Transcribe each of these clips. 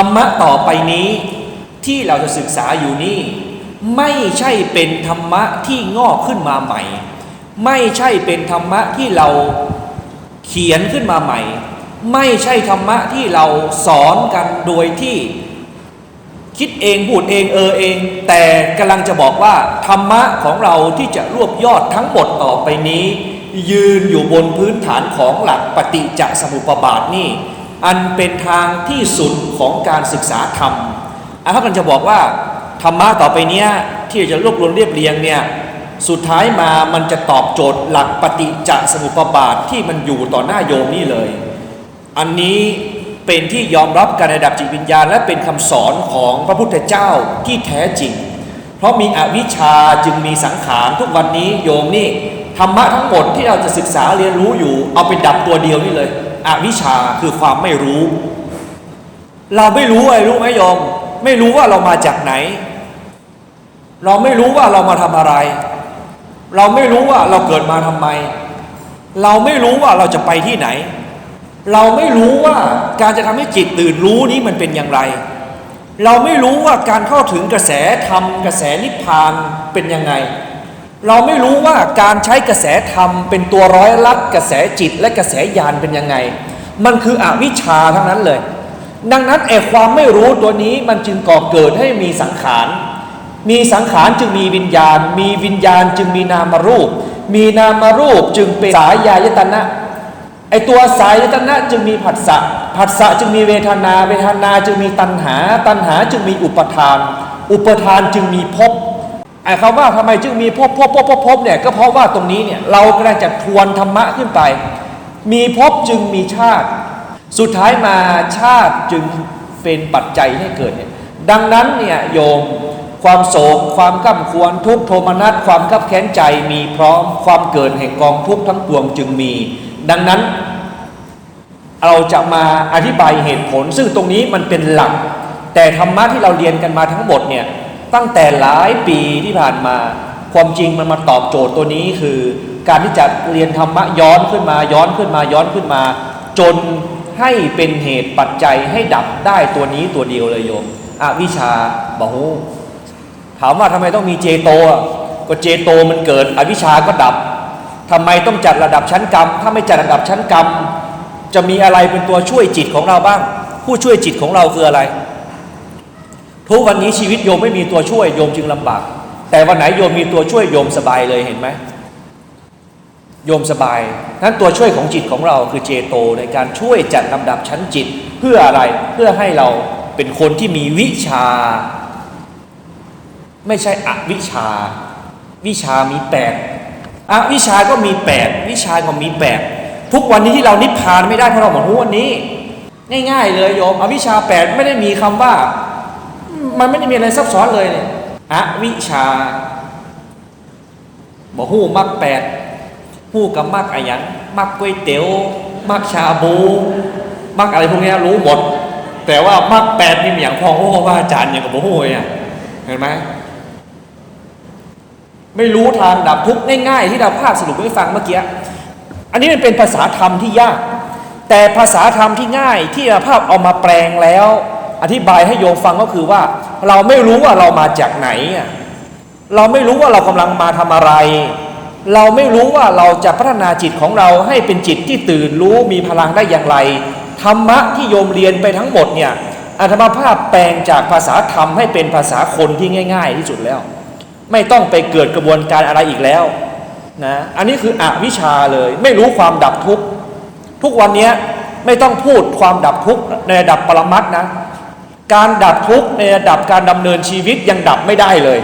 รรมะต่อไปนี้ที่เราจะศึกษาอยู่นี่ไม่ใช่เป็นธรรมะที่งอกขึ้นมาใหม่ ไม่ใช่เป็นธรรมะที่เราเขียนขึ้นมาใหม่ ไม่ใช่ธรรมะที่เราสอนกันโดยที่คิดเองพูดเองเออเอง แต่กำลังจะบอกว่า ธรรมะของเราที่จะรวบยอดทั้งหมดต่อไปนี้ ยืนอยู่บนพื้นฐานของหลักปฏิจจสมุปบาทนี่ อันเป็นทางที่สุดของการศึกษาธรรมอันเขากำลังจะบอกว่าธรรมะต่อไปเนี้ยที่จะรวบรวมเรียบเรียงเนี่ยสุดท้ายมามันจะตอบโจทย์หลักปฏิจจสมุปบาทที่มันอยู่ต่อหน้าโยมนี่เลย อันนี้เป็นที่ยอมรับกันในระดับจิตวิญญาณ และเป็นคำสอนของพระพุทธเจ้าที่แท้จริง เพราะมีอวิชชาจึงมีสังขารทุกวันนี้โยมนี่ธรรมะทั้งหมดที่เราจะศึกษาเรียนรู้อยู่ เอาไปดับตัวเดียวนี่เลย อวิชชาคือความไม่รู้ เราไม่รู้อะไรรู้ไหมโยม ไม่รู้ว่าเรามาจากไหน เราไม่รู้ว่าเรามาทำอะไร เราไม่รู้ว่าเราเกิดมาทำไม เราไม่รู้ว่าเราจะไปที่ไหน เราไม่รู้ว่าการจะทำให้จิตตื่นรู้นี้มันเป็นอย่างไร เราไม่รู้ว่าการเข้าถึงกระแสธรรมกระแสนิพพานเป็นยังไง เราไม่รู้ว่าการใช้กระแสธรรม เป็นตัวร้อยลัดกระแสจิตและกระแสญาณเป็นยังไง มันคืออวิชชาทั้งนั้นเลย ดังนั้นไอ้ความไม่รู้ตัวนี้มันจึงก่อเกิดให้มีสังขาร มีสังขารจึงมีวิญญาณ มีวิญญาณจึงมีนามรูป มีนามรูปจึงเป็นสายายตนะไอตัวสายตนะจึงมีผัสสะ ผัสสะจึงมีเวทนา เวทนาจึงมีตัณหา ตัณหาจึงมีอุปทาน อุปทานจึงมีภพ ไอ้คำว่าทำไมจึงมีภพภพภพภพภพเนี่ยก็เพราะว่าตรงนี้เนี่ยเรากำลังจะทวนธรรมะขึ้นไป มีภพจึงมีชาติ สุดท้ายมาชาติจึงเป็นปัจจัยให้เกิดเนี่ยดังนั้นเนี่ยโยมความโศกความกัำควรทุกโทมนัสความขับแค้นใจมีพร้อมความเกิดแห่งกองทุกข์ทั้งปวงจึงมี ดังนั้น เราจะมาอธิบายเหตุผล ซึ่งตรงนี้มันเป็นหลัก แต่ธรรมะที่เราเรียนกันมาทั้งหมดเนี่ย ตั้งแต่หลายปีที่ผ่านมา ความจริงมันมาตอบโจทย์ตัวนี้คือ การที่จะเรียนธรรมะย้อนขึ้นมาย้อนขึ้นมาย้อนขึ้นมา จนให้เป็นเหตุปัจจัยให้ดับได้ตัวนี้ตัวเดียวเลยโยมอวิชชาบอฮูถามว่าทำไมต้องมีเจโตก็เจโตมันเกิด อวิชชาก็ดับทำไมต้องจัดระดับชั้นกรรม ถ้าไม่จัดระดับชั้นกรรม จะมีอะไรเป็นตัวช่วยจิตของเราบ้าง ผู้ช่วยจิตของเราคืออะไร ทุกวันนี้ชีวิตโยมไม่มีตัวช่วยโยมจึงลำบาก แต่วันไหนโยมมีตัวช่วยโยมสบายเลยเห็นไหมโยมสบายนั้นตัวช่วยของจิตของเราคือเจโตในการช่วยจัดลำดับชั้นจิตเพื่ออะไรเพื่อให้เราเป็นคนที่มีวิชา ไม่ใช่อวิชา วิชามีแปดอวิชาก็มีแปดวิชาก็มีแปดทุกวันนี้ที่เรานิพพานไม่ได้เพราะเราหมดรู้วันนี้ ง่ายๆเลยโยมอวิชชาแปดไม่ได้มีคำว่า มันไม่ได้มีอะไรซับซ้อนเลยเนี่ยอวิชาบอกหู้มักแปดหู้กับมักอะไรหยังมักก๋วยเตี๋ยวมักชาบู มักอะไรพวกเนี้ยรู้หมด แต่ว่ามักแปดนี่มีอย่างพองโอ้ว่าอาจารย์อย่างกับบอกหู้เนี่ยเห็นไหมไม่รู้ทางดับทุกข์ง่ายๆที่เราภาคสรุปให้ฟังเมื่อกี้ อันนี้มันเป็นภาษาธรรมที่ยาก แต่ภาษาธรรมที่ง่ายที่เราภาพเอามาแปลงแล้ว อธิบายให้โยมฟังก็คือว่า เราไม่รู้ว่าเรามาจากไหน เราไม่รู้ว่าเรากำลังมาทำอะไร เราไม่รู้ว่าเราจะพัฒนาจิตของเราให้เป็นจิตที่ตื่นรู้มีพลังได้อย่างไรธรรมะที่โยมเรียนไปทั้งหมดเนี่ยอาตมาภาพแปลงจากภาษาธรรมให้เป็นภาษาคนที่ง่าย ๆ ที่สุดแล้ว ไม่ต้องไปเกิดกระบวนการอะไรอีกแล้วนะอันนี้คืออวิชชาเลย ไม่รู้ความดับทุกข์ทุกวันนี้ไม่ต้องพูดความดับทุกข์ในระดับปรมัตนะ การดับทุกข์ในระดับการดำเนินชีวิตยังดับไม่ได้เลย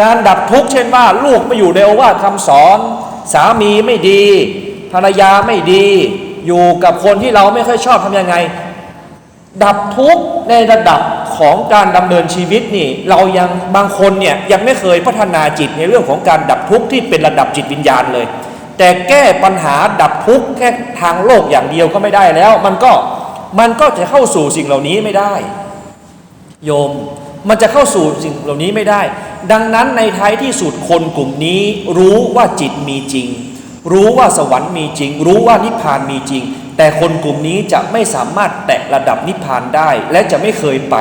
การดับทุกข์เช่นว่า ลูกไม่อยู่ในโอวาทคำสอน สามีไม่ดี ภรรยาไม่ดี อยู่กับคนที่เราไม่ค่อยชอบทำยังไง ดับทุกข์ในระดับของการดำเนินชีวิตนี่ เรายังบางคนเนี่ยยังไม่เคยพัฒนาจิตในเรื่องของการดับทุกข์ที่เป็นระดับจิตวิญญาณเลย แต่แก้ปัญหาดับทุกข์แค่ทางโลกอย่างเดียวก็ไม่ได้แล้ว มันก็ มันก็จะเข้าสู่สิ่งเหล่านี้ไม่ได้ โยม มันจะเข้าสู่สิ่งเหล่านี้ไม่ได้ ดังนั้นในท้ายที่สุดคนกลุ่มนี้ รู้ว่าจิตมีจริง รู้ว่าสวรรค์มีจริง รู้ว่านิพพานมีจริง แต่คนกลุ่มนี้จะไม่สามารถแตะระดับนิพพานได้ และจะไม่เคยไป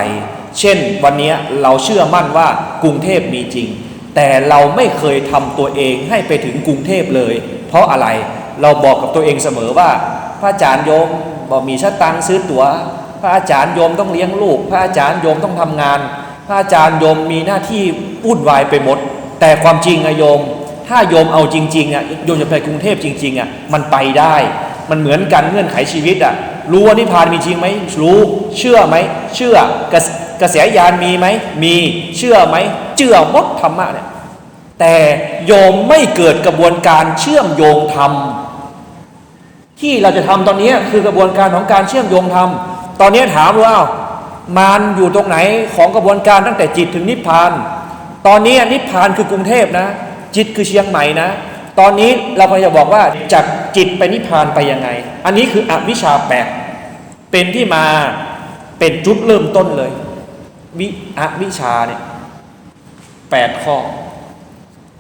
เช่น วันนี้เราเชื่อมั่นว่ากรุงเทพมีจริง แต่เราไม่เคยทำตัวเองให้ไปถึงกรุงเทพเลย เพราะอะไรเราบอกกับตัวเองเสมอว่าพระอาจารย์โยม บอกมีชะตังซื้อตัว๋ว พระอาจารย์โยมต้องเลี้ยงลูก พระอาจารย์โยมต้องทำงาน พระอาจารย์โยมมีหน้าที่วุ่นวายไปหมด แต่ความจริงอะโยม ถ้าโยมเอาจริงๆอะโยมจะไปกรุงเทพจริงๆอะมันไปได้ มันเหมือนกันเงื่อนไขชีวิตอะรู้ว่านิพพานมีจริงไหมรู้เชื่อไหมเชื่อกระกระแสยานมีไหมมีเชื่อไหมเชื่อมดธรรมะเนี่ยแต่โยมไม่เกิดกระบวนการเชื่อมโยงธรรม ที่เราจะทำตอนนี้คือกระบวนการของการเชื่อมโยงธรรมตอนนี้ถามว่าอ้าวมารอยู่ตรงไหนของกระบวนการตั้งแต่จิตถึงนิพพาน ตอนนี้นิพพานคือกรุงเทพนะ จิตคือเชียงใหม่นะ ตอนนี้เราพยายามบอกว่าจากจิตไปนิพพานไปยังไง อันนี้คืออวิชชาแปดเป็นที่มาเป็นจุดเริ่มต้นเลย วิอวิชชาเนี่ยแปดข้อ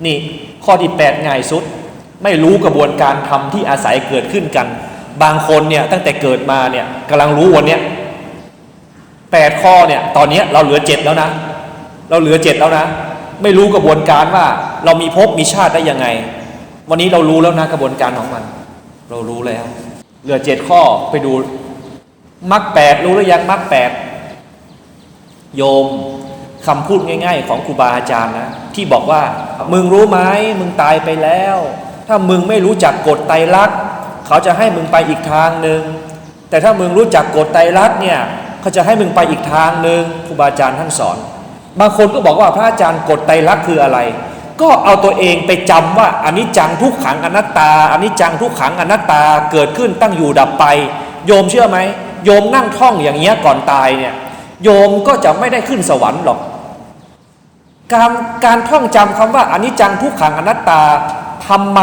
นี่ข้อที่แปดง่ายสุด ไม่รู้กระบวนการทำที่อาศัยเกิดขึ้นกัน บางคนเนี่ยตั้งแต่เกิดมาเนี่ยกำลังรู้วันเนี้ยแปดข้อเนี่ยตอนนี้เราเหลือเจ็ดแล้วนะ เราเหลือเจ็ดแล้วนะ ไม่รู้กระบวนการว่าเรามีภพมีชาติได้ยังไง วันนี้เรารู้แล้วนะกระบวนการของมัน เรารู้แล้ว เหลือเจ็ดข้อไปดูมรรคแปดรู้หรือยังมรรคแปดโยมคำพูดง่าย ๆ ของครูบาอาจารย์นะที่บอกว่า มึงรู้ไหมมึงตายไปแล้ว ถ้ามึงไม่รู้จักกฎไตรลักษณ์เขาจะให้มึงไปอีกทางหนึ่งแต่ถ้ามึงรู้จักกฎไตรลักษณ์เนี่ยเขาจะให้มึงไปอีกทางหนึ่งครูบาอาจารย์ท่านสอน บางคนก็บอกว่าพระอาจารย์กฎไตรลักษณ์คืออะไร ก็เอาตัวเองไปจำว่าอันนี้จังทุกขังอนัตตาอันนี้จังทุกขังอนัตตาเกิดขึ้นตั้งอยู่ดับไป โยมเชื่อไหมโยมนั่งท่องอย่างเงี้ยก่อนตายเนี่ยโยมก็จะไม่ได้ขึ้นสวรรค์หรอกการการท่องจำคำว่าอนิจจังทุกขังอนัตตา ทำไม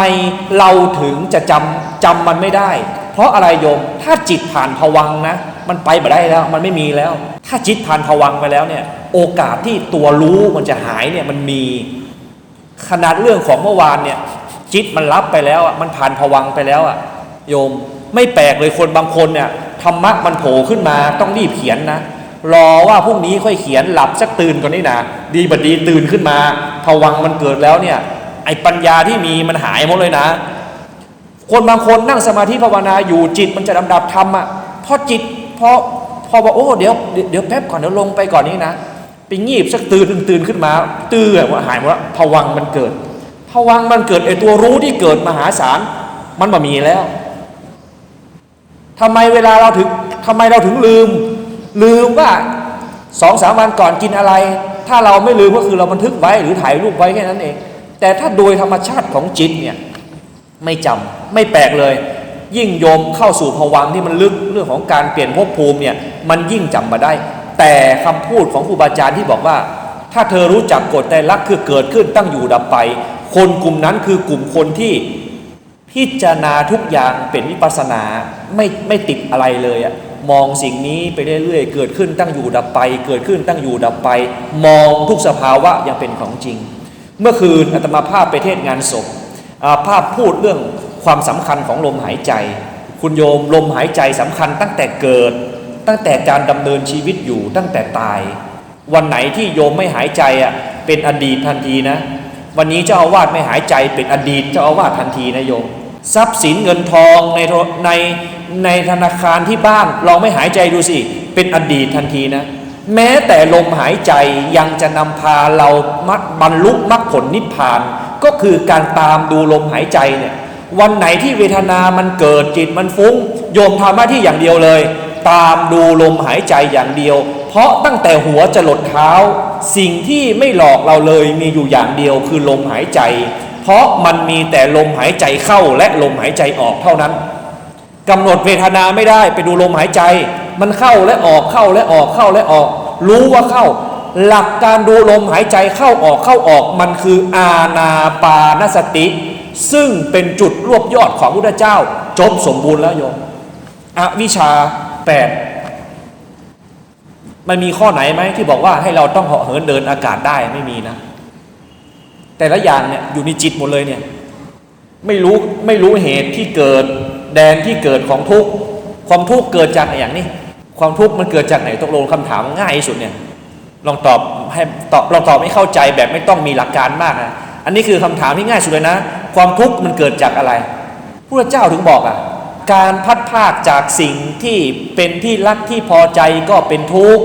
เราถึงจะจำจำมันไม่ได้ เพราะอะไรโยมถ้าจิตผ่านภวังนะ มันไปไม่ได้แล้วมันไม่มีแล้ว ถ้าจิตผ่านภวังไปแล้วเนี่ยโอกาสที่ตัวรู้มันจะหายเนี่ยมันมีขนาดเรื่องของเมื่อวานเนี่ยจิตมันรับไปแล้วอะมันผ่านภวังไปแล้วอะโยมไม่แปลกเลยคนบางคนเนี่ยธรรมะมันโผล่ขึ้นมาต้องรีบเขียนนะรอว่าพรุ่งนี้ค่อยเขียนหลับสักตื่นก่อนนี่นะดีบดีตื่นขึ้นมาภวังมันเกิดแล้วเนี่ย ไอ้ปัญญาที่มีมันหายหมดเลยนะ คนบางคนนั่งสมาธิภาวนาอยู่จิตมันจะดำดับทำอะพอจิตพอพอบอกโอ้เดี๋ยวเดี๋ยวเดี๋ยวแป๊บก่อนเดี๋ยวลงไปก่อนนี้นะไปงีบสักตื่นตื่นขึ้นมา ตื่นว่าหายหมดแล้วภวังมันเกิดภวังมันเกิดไอ้ตัวรู้ที่เกิดมหาศาลมันมามีแล้วทำไมเวลาเราถึงทำไมเราถึงลืม ลืมว่าสองสามวันก่อนกินอะไร ถ้าเราไม่ลืมก็คือเราบันทึกไว้หรือถ่ายรูปไว้แค่นั้นเอง แต่ถ้าโดยธรรมชาติของจิตเนี่ยไม่จำไม่แปลกเลย ยิ่งโยมเข้าสู่ภวังที่มันลึกเรื่องของการเปลี่ยนภพภูมิเนี่ยมันยิ่งจำมาได้ แต่คำพูดของครูบาอาจารย์ที่บอกว่า ถ้าเธอรู้จักกฎไตรลักคือเกิดขึ้นตั้งอยู่ดับไป คนกลุ่มนั้นคือกลุ่มคนที่พิจารณาทุกอย่างเป็นวิปัสนาไม่ไม่ติดอะไรเลยอะมองสิ่งนี้ไปเรื่อยๆ เกิดขึ้นตั้งอยู่ดับไป เกิดขึ้นตั้งอยู่ดับไป มองทุกสภาวะอย่างเป็นของจริง เมื่อคืนอาตมาภาพไปเทศงานศพภาพพูดเรื่องความสำคัญของลมหายใจ คุณโยมลมหายใจสำคัญตั้งแต่เกิด ตั้งแต่การดำเนินชีวิตอยู่ตั้งแต่ตาย วันไหนที่โยมไม่หายใจอะเป็นอดีตทันทีนะ วันนี้เจ้าอาวาสไม่หายใจเป็นอดีตเจ้าอาวาสทันทีนะโยมทรัพย์สินเงินทองในในในธนาคารที่บ้านลองไม่หายใจดูสิเป็นอดีตทันทีนะ แม้แต่ลมหายใจยังจะนำพาเรามักบรรลุมรรคผลนิพพาน ก็คือการตามดูลมหายใจเนี่ยวันไหนที่เวทนามันเกิดจิตมันฟุ้ง โยมทำหน้าที่อย่างเดียวเลย ตามดูลมหายใจอย่างเดียว เพราะตั้งแต่หัวจะหลดเท้า สิ่งที่ไม่หลอกเราเลยมีอยู่อย่างเดียวคือลมหายใจ เพราะมันมีแต่ลมหายใจเข้าและลมหายใจออกเท่านั้นกำหนดเวทนาไม่ได้ไปดูลมหายใจ มันเข้าและออกเข้าและออกเข้าและออก รู้ว่าเข้า หลักการดูลมหายใจเข้าออกเข้าออกมันคืออาณาปานสติ ซึ่งเป็นจุดรวบยอดของพุทธเจ้า จบสมบูรณ์แล้วโยมอวิชชาแปดมันมีข้อไหนไหมที่บอกว่าให้เราต้องเหาะเหินเดินอากาศได้ไม่มีนะ แต่ละอย่างเนี่ยอยู่ในจิตหมดเลยเนี่ยไม่รู้ไม่รู้เหตุที่เกิดแดนที่เกิดของทุกข์ความทุกข์เกิดจากอะไรอย่างนี้ ความทุกข์มันเกิดจากไหนตกลงคำถามง่ายที่สุดเนี่ยลองตอบให้ตอบลองตอบให้เข้าใจแบบไม่ต้องมีหลักการมากนะอันนี้คือคำถามที่ง่ายสุดเลยนะ ความทุกข์มันเกิดจากอะไรพระเจ้าถึงบอกอะการพัดพากจากสิ่งที่เป็นที่รักที่พอใจก็เป็นทุกข์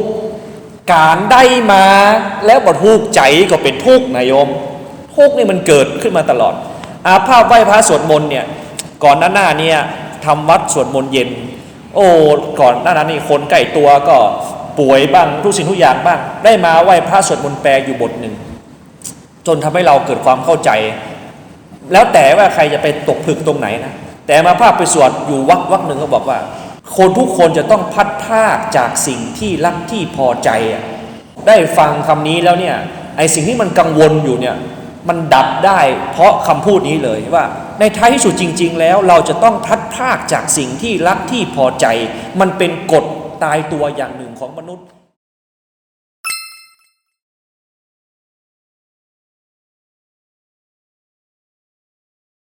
การได้มาแล้วบททุกข์ใจก็เป็นทุกข์นายโยมทุกข์นี่มันเกิดขึ้นมาตลอด อาภาพไหว้พระสวดมนต์เนี่ยก่อนหน้าหน้าเนี่ยทำวัดสวดมนต์เย็น โอ้ก่อนหน้านั้นนี่คนใกล้ตัวก็ป่วยบ้างทุกสิ่งทุกอย่างบ้าง ได้มาไหว้พระสวดมนต์แปลอยู่บทหนึ่ง จนทำให้เราเกิดความเข้าใจ แล้วแต่ว่าใครจะไปตกผลึกตรงไหนนะแต่มาภาพไปสวดอยู่วักวักหนึ่งก็บอกว่า คนทุกคนจะต้องพัดพากจากสิ่งที่รักที่พอใจอะได้ฟังคำนี้แล้วเนี่ยไอสิ่งที่มันกังวลอยู่เนี่ยมันดับได้เพราะคำพูดนี้เลยว่า ในท้ายที่สุดจริง ๆ แล้วเราจะต้องพัดพรากจากสิ่งที่รักที่พอใจ มันเป็นกฎตายตัวอย่างหนึ่งของมนุษย์